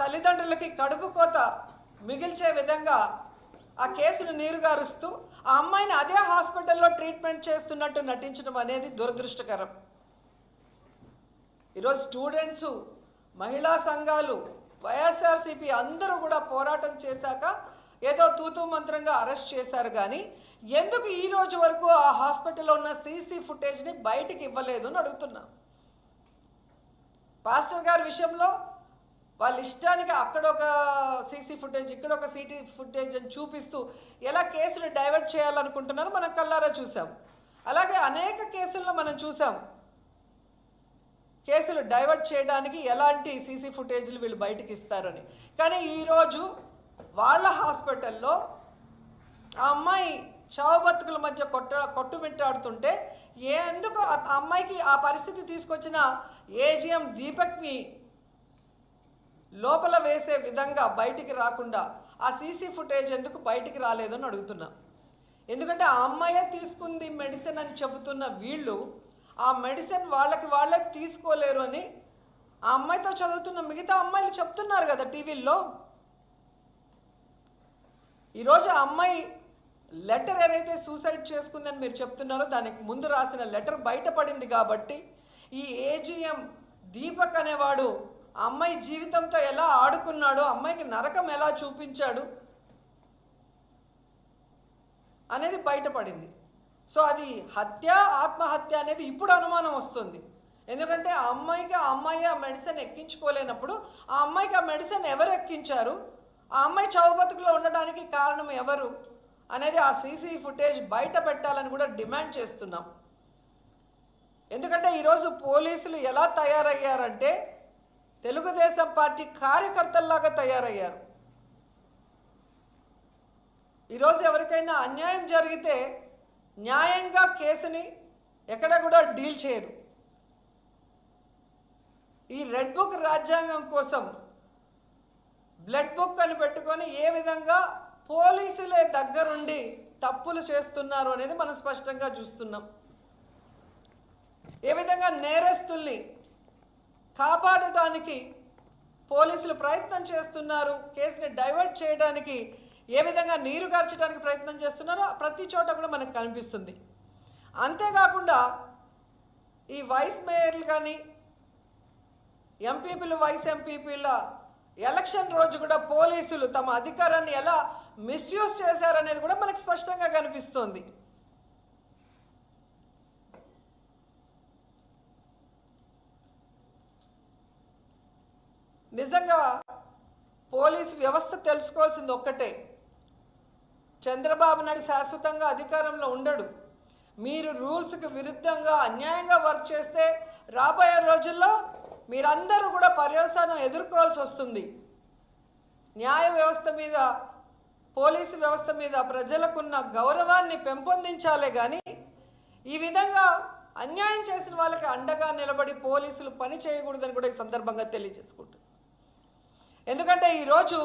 తల్లిదండ్రులకి కడుపు కోత మిగిల్చే విధంగా ఆ కేసును నీరుగారుస్తూ ఆ అమ్మాయిని అదే హాస్పిటల్లో ట్రీట్మెంట్ చేస్తున్నట్టు నటించడం అనేది దురదృష్టకరం. ఈరోజు స్టూడెంట్స్ మహిళా సంఘాలు వైఎస్ఆర్సీపీ అందరూ కూడా పోరాటం చేశాక ఏదో తూతూ మంత్రంగా అరెస్ట్ చేశారు కానీ ఎందుకు ఈ రోజు వరకు ఆ హాస్పిటల్లో ఉన్న సీసీ ఫుటేజ్ని బయటికి ఇవ్వలేదు అని అడుగుతున్నా. పాస్టర్ గారి విషయంలో వాళ్ళ ఇష్టానికి అక్కడ ఒక సీసీ ఫుటేజ్ ఇక్కడ ఒక సీటీ ఫుటేజ్ అని చూపిస్తూ ఎలా కేసులు డైవర్ట్ చేయాలనుకుంటున్నారో మనం కళ్ళారా చూసాం అలాగే అనేక కేసుల్లో మనం చూసాం కేసులు డైవర్ట్ చేయడానికి ఎలాంటి సీసీ ఫుటేజ్లు వీళ్ళు బయటకు ఇస్తారని. కానీ ఈరోజు వాళ్ళ హాస్పిటల్లో ఆ అమ్మాయి చావు బతుకుల మధ్య కొట్ట కొట్టుమిట్టాడుతుంటే ఎందుకు ఆ అమ్మాయికి ఆ పరిస్థితి తీసుకొచ్చిన ఏజిఎం దీపక్ని లోపల వేసే విధంగా బయటికి రాకుండా ఆ సీసీ ఫుటేజ్ ఎందుకు బయటికి రాలేదు అని అడుగుతున్నా. ఎందుకంటే ఆ అమ్మాయే తీసుకుంది మెడిసిన్ అని చెబుతున్న వీళ్ళు ఆ మెడిసిన్ వాళ్ళకి వాళ్ళే తీసుకోలేరు అని ఆ అమ్మాయితో చదువుతున్న మిగతా అమ్మాయిలు చెప్తున్నారు కదా టీవీల్లో. ఈరోజు ఆ అమ్మాయి లెటర్ ఏదైతే సూసైడ్ చేసుకుందని మీరు చెప్తున్నారో దానికి ముందు రాసిన లెటర్ బయటపడింది కాబట్టి ఈ ఏజిఎం దీపక్ అనేవాడు ఆ అమ్మాయి జీవితంతో ఎలా ఆడుకున్నాడో అమ్మాయికి నరకం ఎలా చూపించాడు అనేది బయటపడింది. సో అది హత్య ఆత్మహత్య అనేది ఇప్పుడు అనుమానం వస్తుంది. ఎందుకంటే ఆ అమ్మాయికి ఆ అమ్మాయి ఆ మెడిసిన్ ఎక్కించుకోలేనప్పుడు ఆ అమ్మాయికి ఆ మెడిసిన్ ఎవరు ఎక్కించారు? ఆ అమ్మాయి చావు బతుకులో ఉండడానికి కారణం ఎవరు? అనేది ఆ సీసీ ఫుటేజ్ బయట పెట్టాలని కూడా డిమాండ్ చేస్తున్నాం. ఎందుకంటే ఈరోజు పోలీసులు ఎలా తయారయ్యారంటే తెలుగుదేశం పార్టీ కార్యకర్తల్లాగా తయారయ్యారు. ఈరోజు ఎవరికైనా అన్యాయం జరిగితే న్యాయంగా కేసుని ఎక్కడ కూడా డీల్ చేయరు. ఈ రెడ్ బుక్ రాజ్యాంగం కోసం బ్లడ్ బుక్ అని పెట్టుకొని ఏ విధంగా పోలీసులే దగ్గరుండి తప్పులు చేస్తున్నారు అనేది మనం స్పష్టంగా చూస్తున్నాం. ఏ విధంగా నేరస్తుల్ని కాపాడటానికి పోలీసులు ప్రయత్నం చేస్తున్నారు. కేసుని డైవర్ట్ చేయడానికి ఏ విధంగా నీరు గార్చడానికి ప్రయత్నం చేస్తున్నారో ప్రతి చోట కూడా మనకు కనిపిస్తుంది. అంతేకాకుండా ఈ వైస్ మేయర్లు కానీ ఎంపీపీలు వైస్ ఎంపీపీల ఎలక్షన్ రోజు కూడా పోలీసులు తమ అధికారాన్ని ఎలా మిస్యూజ్ చేశారనేది కూడా మనకు స్పష్టంగా కనిపిస్తోంది. నిజంగా పోలీస్ వ్యవస్థ తెలుసుకోవాల్సింది ఒక్కటే. చంద్రబాబు నాయుడు శాశ్వతంగా అధికారంలో ఉండడు. మీరు రూల్స్కి విరుద్ధంగా అన్యాయంగా వర్క్ చేస్తే రాబోయే రోజుల్లో మీరందరూ కూడా పర్యవసానం ఎదుర్కోవాల్సి వస్తుంది. న్యాయ వ్యవస్థ మీద పోలీసు వ్యవస్థ మీద ప్రజలకున్న గౌరవాన్ని పెంపొందించాలే కానీ ఈ విధంగా అన్యాయం చేసిన వాళ్ళకి అండగా నిలబడి పోలీసులు పని చేయకూడదని కూడా ఈ సందర్భంగా తెలియజేసుకుంటున్నాను. ఎందుకంటే ఈరోజు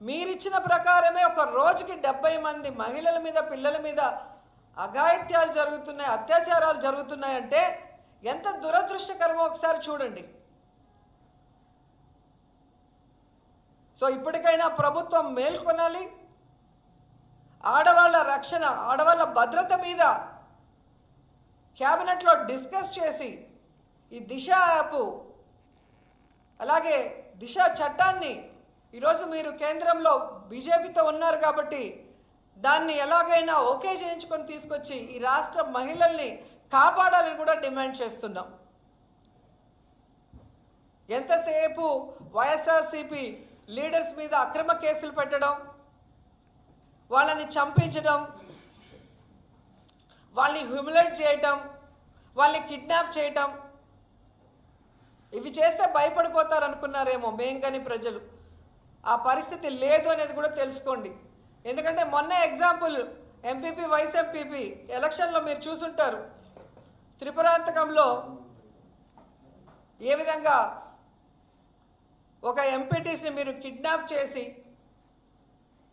మీరిచ్చిన ప్రకారమే ఒక రోజుకి డెబ్బై మంది మహిళల మీద పిల్లల మీద అఘాయిత్యాలు జరుగుతున్నాయి అత్యాచారాలు జరుగుతున్నాయంటే ఎంత దురదృష్టకరమో ఒకసారి చూడండి. సో ఇప్పటికైనా ప్రభుత్వం మేల్కొనాలి ఆడవాళ్ళ రక్షణ ఆడవాళ్ళ భద్రత మీద క్యాబినెట్లో డిస్కస్ చేసి ఈ దిశ యాప్ అలాగే దిశ చట్టాన్ని ఈరోజు మీరు కేంద్రంలో బీజేపీతో ఉన్నారు కాబట్టి దాన్ని ఎలాగైనా ఓకే చేయించుకొని తీసుకొచ్చి ఈ రాష్ట్ర మహిళల్ని కాపాడాలని కూడా డిమాండ్ చేస్తున్నాం. ఎంతసేపు వైఎస్ఆర్సీపీ లీడర్స్ మీద అక్రమ కేసులు పెట్టడం వాళ్ళని చంపించడం వాళ్ళని హ్యూమిలేట్ చేయటం వాళ్ళని కిడ్నాప్ చేయటం ఇవి చేస్తే భయపడిపోతారు అనుకున్నారేమో మేం కానీ ప్రజలు. ఆ పరిస్థితి లేదు అనేది కూడా తెలుసుకోండి. ఎందుకంటే మొన్న ఎగ్జాంపుల్ ఎంపీపీ వైస్ ఎంపీపీ ఎలక్షన్లో మీరు చూసుంటారు. త్రిపురాంతకంలో ఏ విధంగా ఒక ఎంపీటీస్ని మీరు కిడ్నాప్ చేసి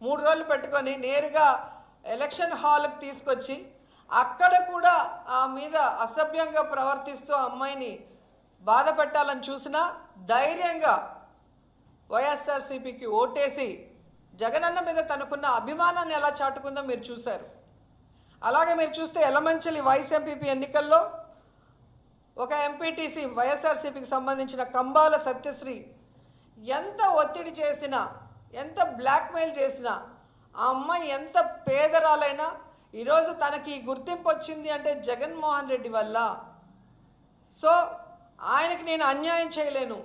మూడు రోజులు పెట్టుకొని నేరుగా ఎలక్షన్ హాల్కి తీసుకొచ్చి అక్కడ కూడా ఆ మీద అసభ్యంగా ప్రవర్తిస్తూ అమ్మాయిని బాధ పెట్టాలని చూసినా ధైర్యంగా వైఎస్ఆర్సీపీకి ఓటేసి జగనన్న మీద తనకున్న అభిమానాన్ని ఎలా చాటుకుందో మీరు చూశారు. అలాగే మీరు చూస్తే ఎలమంచలి వైస్ ఎంపీపీ ఎన్నికల్లో ఒక ఎంపీటీసీ వైఎస్ఆర్సీపీకి సంబంధించిన కంబాల సత్యశ్రీ ఎంత ఒత్తిడి చేసినా ఎంత బ్లాక్మెయిల్ చేసినా ఆ అమ్మాయి ఎంత పేదరాలైనా ఈరోజు తనకి గుర్తింపు వచ్చింది అంటే జగన్మోహన్ రెడ్డి వల్ల. సో ఆయనకి నేను అన్యాయం చేయలేను.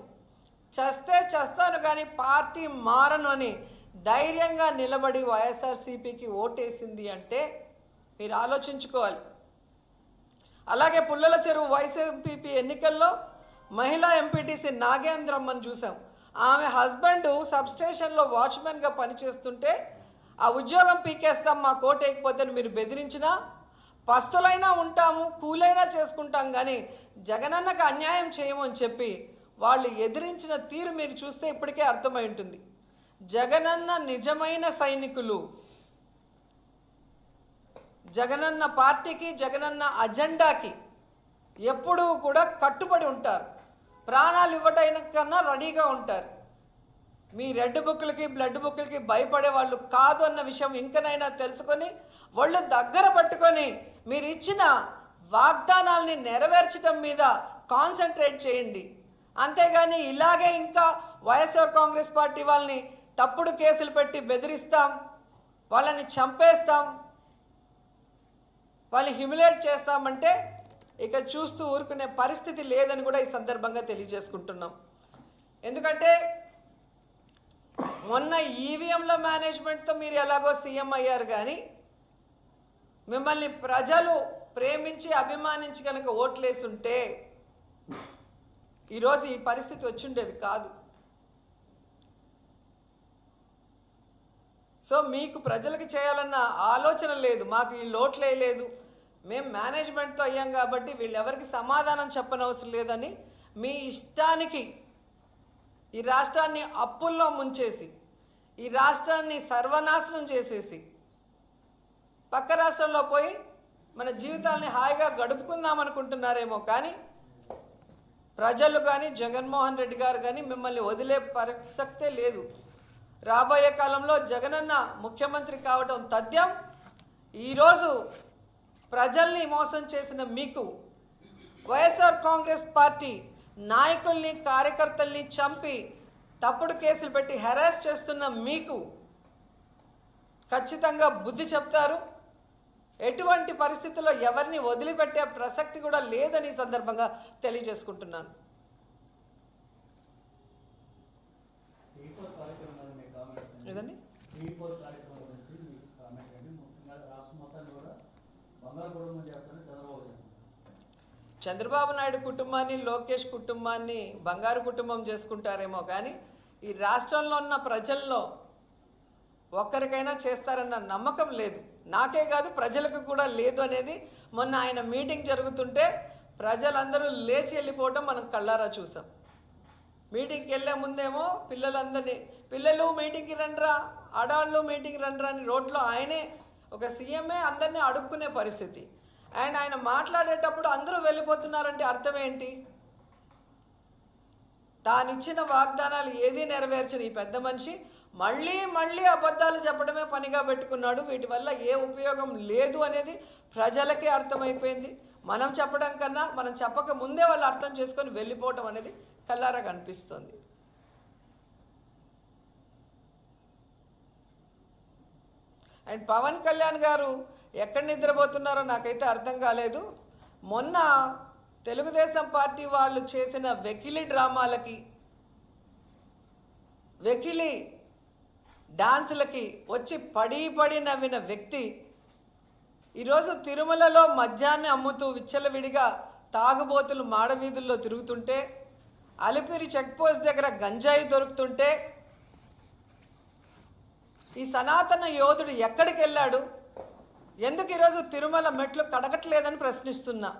చస్తే చస్తాను కానీ పార్టీ మారను అని ధైర్యంగా నిలబడి వైఎస్ఆర్సీపీకి ఓటేసింది అంటే మీరు ఆలోచించుకోవాలి. అలాగే పుల్లల చెరువు వైసీపీ ఎన్నికల్లో మహిళా ఎంపీటీసీ నాగేంద్రమ్మని చూసాం. ఆమె హస్బెండ్ సబ్స్టేషన్లో వాచ్మెన్గా పనిచేస్తుంటే ఆ ఉద్యోగం పీకేస్తాం మా కోట వేయకపోతే మీరు బెదిరించినా పస్తులైనా ఉంటాము కూలైనా చేసుకుంటాం కానీ జగనన్నకు అన్యాయం చేయము అని చెప్పి వాళ్ళు ఎదిరించిన తీరు మీరు చూస్తే ఇప్పటికే అర్థమై ఉంటుంది. జగనన్న నిజమైన సైనికులు. జగనన్న పార్టీకి జగనన్న అజెండాకి ఎప్పుడూ కూడా కట్టుబడి ఉంటారు. ప్రాణాలు ఇవ్వటైన కన్నా రెడీగా ఉంటారు. మీ రెడ్ బుక్లకి బ్లడ్ బుక్లకి భయపడే వాళ్ళు కాదు అన్న విషయం ఇంకనైనా తెలుసుకొని వాళ్ళు దగ్గర పట్టుకొని మీరు ఇచ్చిన వాగ్దానాల్ని నెరవేర్చడం మీద కాన్సన్ట్రేట్ చేయండి. అంతేగాని ఇలాగే ఇంకా వైఎస్ఆర్ కాంగ్రెస్ పార్టీ వాళ్ళని తప్పుడు కేసులు పెట్టి బెదిరిస్తాం వాళ్ళని చంపేస్తాం వాళ్ళు హ్యూమిలేట్ చేస్తామంటే ఇక చూస్తూ ఊరుకునే పరిస్థితి లేదని కూడా ఈ సందర్భంగా తెలియజేసుకుంటున్నాం. ఎందుకంటే మొన్న ఈవీఎంల మేనేజ్మెంట్తో మీరు ఎలాగో సీఎం అయ్యారు కానీ మిమ్మల్ని ప్రజలు ప్రేమించి అభిమానించి కనుక ఓట్లేసుంటే ఈరోజు ఈ పరిస్థితి వచ్చిండేది కాదు. సో మీకు ప్రజలకు చేయాలన్న ఆలోచన లేదు మాకు ఈ లోట్లే లేదు. మేము మేనేజ్మెంట్తో అయ్యాం కాబట్టి వీళ్ళెవరికి సమాధానం చెప్పనవసరం లేదని మీ ఇష్టానికి ఈ రాష్ట్రాన్ని అప్పుల్లో ముంచేసి ఈ రాష్ట్రాన్ని సర్వనాశనం చేసేసి పక్క రాష్ట్రంలో పోయి మన జీవితాల్ని హాయిగా గడుపుకుందాం అనుకుంటున్నారేమో కానీ ప్రజలు కానీ జగన్మోహన్ రెడ్డి గారు కానీ మిమ్మల్ని వదిలే ప్రసక్తే లేదు. రాబోయే కాలంలో జగనన్న ముఖ్యమంత్రి కావడం తథ్యం. ఈరోజు ప్రజల్ని మోసం చేసిన మీకు వైఎస్ఆర్ కాంగ్రెస్ పార్టీ నాయకుల్ని కార్యకర్తల్ని చంపి తప్పుడు కేసులు పెట్టి హెరాస్ చేస్తున్న మీకు ఖచ్చితంగా బుద్ధి చెప్తారు. ఎటువంటి పరిస్థితుల్లో ఎవరిని వదిలిపెట్టే ప్రసక్తి కూడా లేదని సందర్భంగా తెలియజేసుకుంటున్నాను. లేదండి ఏదండి బంగారు కుటుంబం చేస్తారని చంద్రబాబు చెప్తున్నారు చంద్రబాబు నాయుడు కుటుంబాన్ని లోకేష్ కుటుంబాన్ని బంగారు కుటుంబం చేసుకుంటారేమో కానీ ఈ రాష్ట్రంలో ఉన్న ప్రజల్లో ఒక్కరికైనా చేస్తారన్న నమ్మకం లేదు. నాకే కాదు ప్రజలకు కూడా లేదు అనేది మొన్న ఆయన మీటింగ్ జరుగుతుంటే ప్రజలందరూ లేచి వెళ్ళిపోవటం మనం కళ్ళారా చూసాం. మీటింగ్కి వెళ్ళే ముందేమో పిల్లలందరినీ పిల్లలు మీటింగ్కి రండ్రా ఆడవాళ్ళు మీటింగ్కి రండ్రా అని రోడ్లో ఆయనే ఒక సీఎంఏ అందరినీ అడుక్కునే పరిస్థితి. అండ్ ఆయన మాట్లాడేటప్పుడు అందరూ వెళ్ళిపోతున్నారంటే అర్థం ఏంటి తానిచ్చిన వాగ్దానాలు ఏదీ నెరవేర్చని ఈ పెద్ద మనిషి? మళ్ళీ మళ్ళీ అబద్ధాలు చెప్పడమే పనిగా పెట్టుకున్నాడు. వీటి వల్ల ఏ ఉపయోగం లేదు అనేది ప్రజలకే అర్థమైపోయింది. మనం చెప్పడం కన్నా మనం చెప్పక ముందే వాళ్ళు అర్థం చేసుకొని వెళ్ళిపోవటం అనేది కల్లారా కనిపిస్తుంది అండ్ పవన్ కళ్యాణ్ గారు ఎక్కడ నిద్రపోతున్నారో నాకైతే అర్థం కాలేదు. మొన్న తెలుగుదేశం పార్టీ వాళ్ళు చేసిన వెకిలి డ్రామాలకి వెకిలి డాన్సులకి వచ్చి పడి పడి నవ్విన వ్యక్తి ఈరోజు తిరుమలలో మద్యాన్ని అమ్ముతూ విచ్చలవిడిగా తాగుబోతులు మాడవీధుల్లో తిరుగుతుంటే అలిపిరి చెక్ పోస్ట్ దగ్గర గంజాయి దొరుకుతుంటే ఈ సనాతన యోధుడు ఎక్కడికి వెళ్ళాడు? ఎందుకు ఈరోజు తిరుమల మెట్లు కడగట్లేదని ప్రశ్నిస్తున్నా.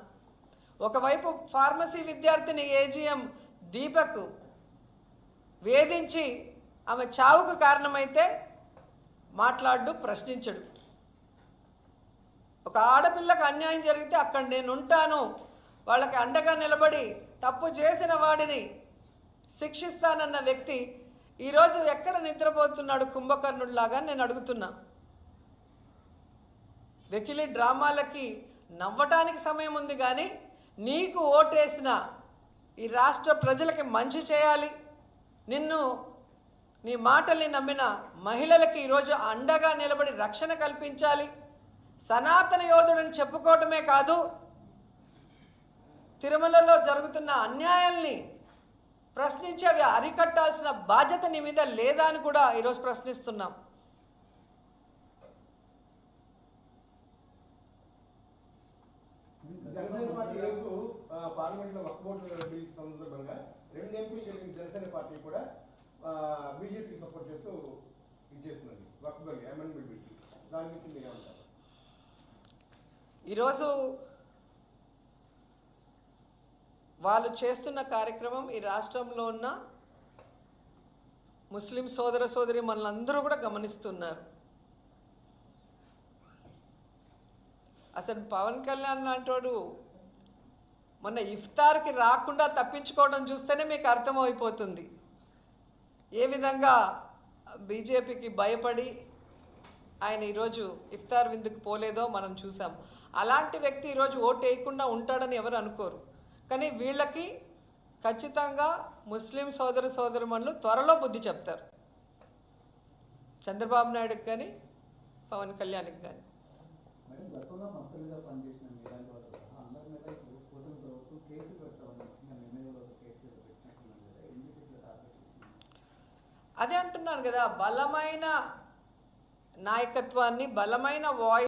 ఒకవైపు ఫార్మసీ విద్యార్థిని ఏజీఎం దీపక్ వేధించి ఆమె చావుకు కారణమైతే మాట్లాడు ప్రశ్నించడు. ఒక ఆడపిల్లకు అన్యాయం జరిగితే అక్కడ నేను ఉంటాను వాళ్ళకి అండగా నిలబడి తప్పు చేసిన వాడిని శిక్షిస్తానన్న వ్యక్తి ఈరోజు ఎక్కడ నిద్రపోతున్నాడు కుంభకర్ణుడిలాగా నేను అడుగుతున్నా. వెకిలి డ్రామాలకి నవ్వటానికి సమయం ఉంది కానీ నీకు ఓటేసిన ఈ రాష్ట్ర ప్రజలకి మంచి చేయాలి. నిన్ను నీ మాటల్ని నమ్మిన మహిళలకి ఈరోజు అండగా నిలబడి రక్షణ కల్పించాలి. సనాతన యోధుడని చెప్పుకోవటమే కాదు తిరుమలలో జరుగుతున్న అన్యాయాల్ని ప్రశ్నించి అవి అరికట్టాల్సిన బాధ్యత నీ మీద లేదా అని కూడా ఈరోజు ప్రశ్నిస్తున్నాం. జనసేన పార్టీ రేపు పార్లమెంట్లో వక్ఫ్ బోర్డు బిల్ సందర్భంగా రెండు ఎంపీలు కలిగిన జనసేన పార్టీ కూడా సపోర్ట్ చేస్తూ ఇది చేస్తున్నది. వక్ఫ్ బిల్ అమెండ్మెంట్ బిల్ దాని గురించి మీరు ఏమంటారు? ఈరోజు వాళ్ళు చేస్తున్న కార్యక్రమం ఈ రాష్ట్రంలో ఉన్న ముస్లిం సోదర సోదరి మనలందరూ కూడా గమనిస్తున్నారు. అసలు పవన్ కళ్యాణ్ లాంటివాడు మొన్న ఇఫ్తార్కి రాకుండా తప్పించుకోవడం చూస్తేనే మీకు అర్థమైపోతుంది. ఏ విధంగా బీజేపీకి భయపడి ఆయన ఈరోజు ఇఫ్తార్ విందుకు పోలేదో మనం చూసాం. అలాంటి వ్యక్తి ఈరోజు ఓటు వేయకుండా ఉంటాడని ఎవరు అనుకోరు. కానీ వీళ్ళకి ఖచ్చితంగా ముస్లిం సోదర సోదరుమణులు త్వరలో బుద్ధి చెప్తారు. చంద్రబాబు నాయుడుకి కానీ పవన్ కళ్యాణ్కి కానీ. అదే అంటున్నాను కదా బలమైన నాయకత్వాన్ని బలమైన వాయిస్